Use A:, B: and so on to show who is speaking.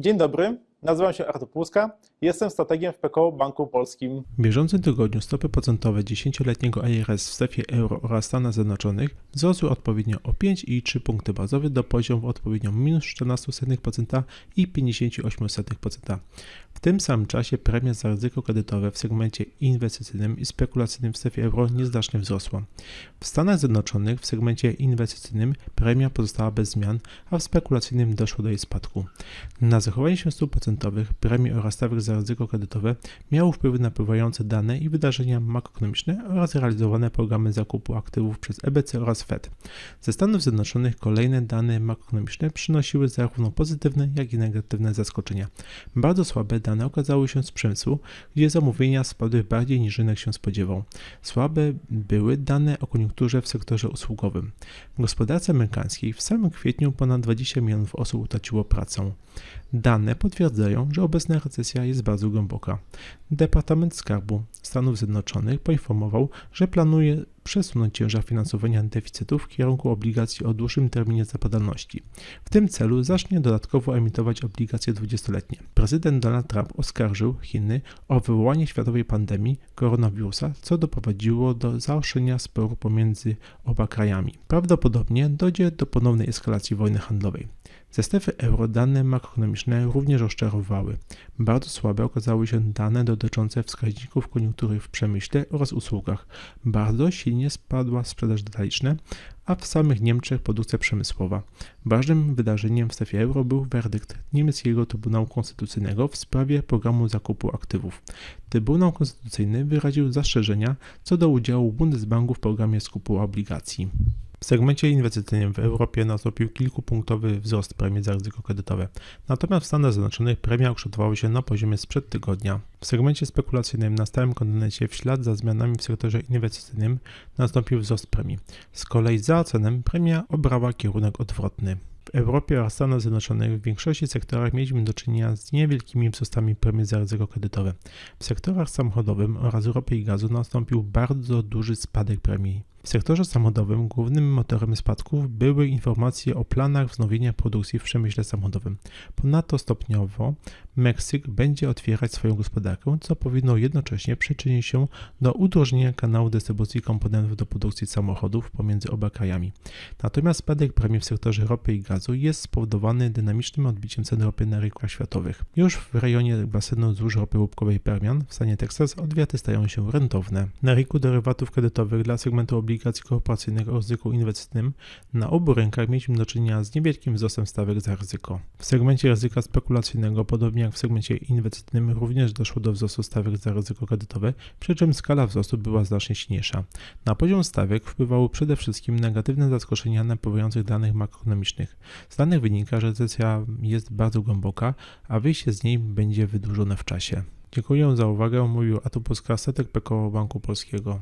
A: Dzień dobry, nazywam się Artur Płuska, jestem strategiem w PKO Banku Polskim.
B: W bieżącym tygodniu stopy procentowe 10-letniego IRS w strefie euro oraz Stanach Zjednoczonych wzrosły odpowiednio o 5 i 3 punkty bazowe do poziomu odpowiednio minus 14% i 58%. W tym samym czasie premia za ryzyko kredytowe w segmencie inwestycyjnym i spekulacyjnym w strefie euro nieznacznie wzrosła. W Stanach Zjednoczonych w segmencie inwestycyjnym premia pozostała bez zmian, a w spekulacyjnym doszło do jej spadku. Na zachowanie się stóp procentowych, premii oraz stawek za ryzyko kredytowe miało wpływy napływające dane i wydarzenia makroekonomiczne oraz realizowane programy zakupu aktywów przez EBC oraz Fed. Ze Stanów Zjednoczonych kolejne dane makroekonomiczne przynosiły zarówno pozytywne, jak i negatywne zaskoczenia. Bardzo słabe dane okazały się z przemysłu, gdzie zamówienia spadły bardziej niż rynek się spodziewał. Słabe były dane o koniunkturze w sektorze usługowym. W gospodarce amerykańskiej w samym kwietniu ponad 20 milionów osób utraciło pracę. Dane potwierdzają, że obecna recesja jest bardzo głęboka. Departament Skarbu Stanów Zjednoczonych poinformował, że planuje przesunąć ciężar finansowania deficytu w kierunku obligacji o dłuższym terminie zapadalności. W tym celu zacznie dodatkowo emitować obligacje 20-letnie. Prezydent Donald Trump oskarżył Chiny o wywołanie światowej pandemii koronawirusa, co doprowadziło do zaostrzenia sporu pomiędzy oba krajami. Prawdopodobnie dojdzie do ponownej eskalacji wojny handlowej. Ze strefy euro dane makroekonomiczne również rozczarowały. Bardzo słabe okazały się dane dotyczące wskaźników koniunktury w przemyśle oraz usługach. Bardzo silnie spadła sprzedaż detaliczna, a w samych Niemczech produkcja przemysłowa. Ważnym wydarzeniem w strefie euro był werdykt niemieckiego Trybunału Konstytucyjnego w sprawie programu zakupu aktywów. Trybunał Konstytucyjny wyraził zastrzeżenia co do udziału Bundesbanku w programie skupu obligacji. W segmencie inwestycyjnym w Europie nastąpił kilkupunktowy wzrost premii za ryzyko kredytowe, natomiast w Stanach Zjednoczonych premia ukształtowała się na poziomie sprzed tygodnia. W segmencie spekulacyjnym na stałym kontynencie w ślad za zmianami w sektorze inwestycyjnym nastąpił wzrost premii. Z kolei za ocenem premia obrała kierunek odwrotny. W Europie oraz Stanach Zjednoczonych w większości sektorach mieliśmy do czynienia z niewielkimi wzrostami premii za ryzyko kredytowe. W sektorach samochodowym oraz ropy i gazu nastąpił bardzo duży spadek premii. W sektorze samochodowym głównym motorem spadków były informacje o planach wznowienia produkcji w przemyśle samochodowym. Ponadto stopniowo Meksyk będzie otwierać swoją gospodarkę, co powinno jednocześnie przyczynić się do udrożnienia kanału dystrybucji komponentów do produkcji samochodów pomiędzy oba krajami. Natomiast spadek premii w sektorze ropy i gazu jest spowodowany dynamicznym odbiciem cen ropy na rynkach światowych. Już w rejonie basenu złóż ropy łupkowej Permian w stanie Teksas odwiaty stają się rentowne. Na rynku derywatów kredytowych dla segmentu obligacji korporacyjnych o ryzyku inwestycyjnym na obu rynkach mieliśmy do czynienia z niewielkim wzrostem stawek za ryzyko. W segmencie ryzyka spekulacyjnego, podobnie jak w segmencie inwestycyjnym, również doszło do wzrostu stawek za ryzyko kredytowe, przy czym skala wzrostu była znacznie silniejsza. Na poziom stawek wpływały przede wszystkim negatywne zaskoczenia napływających danych makroekonomicznych. Z danych wynika, że recesja jest bardzo głęboka, a wyjście z niej będzie wydłużone w czasie. Dziękuję za uwagę, mówił Atopus Setek PKO Banku Polskiego.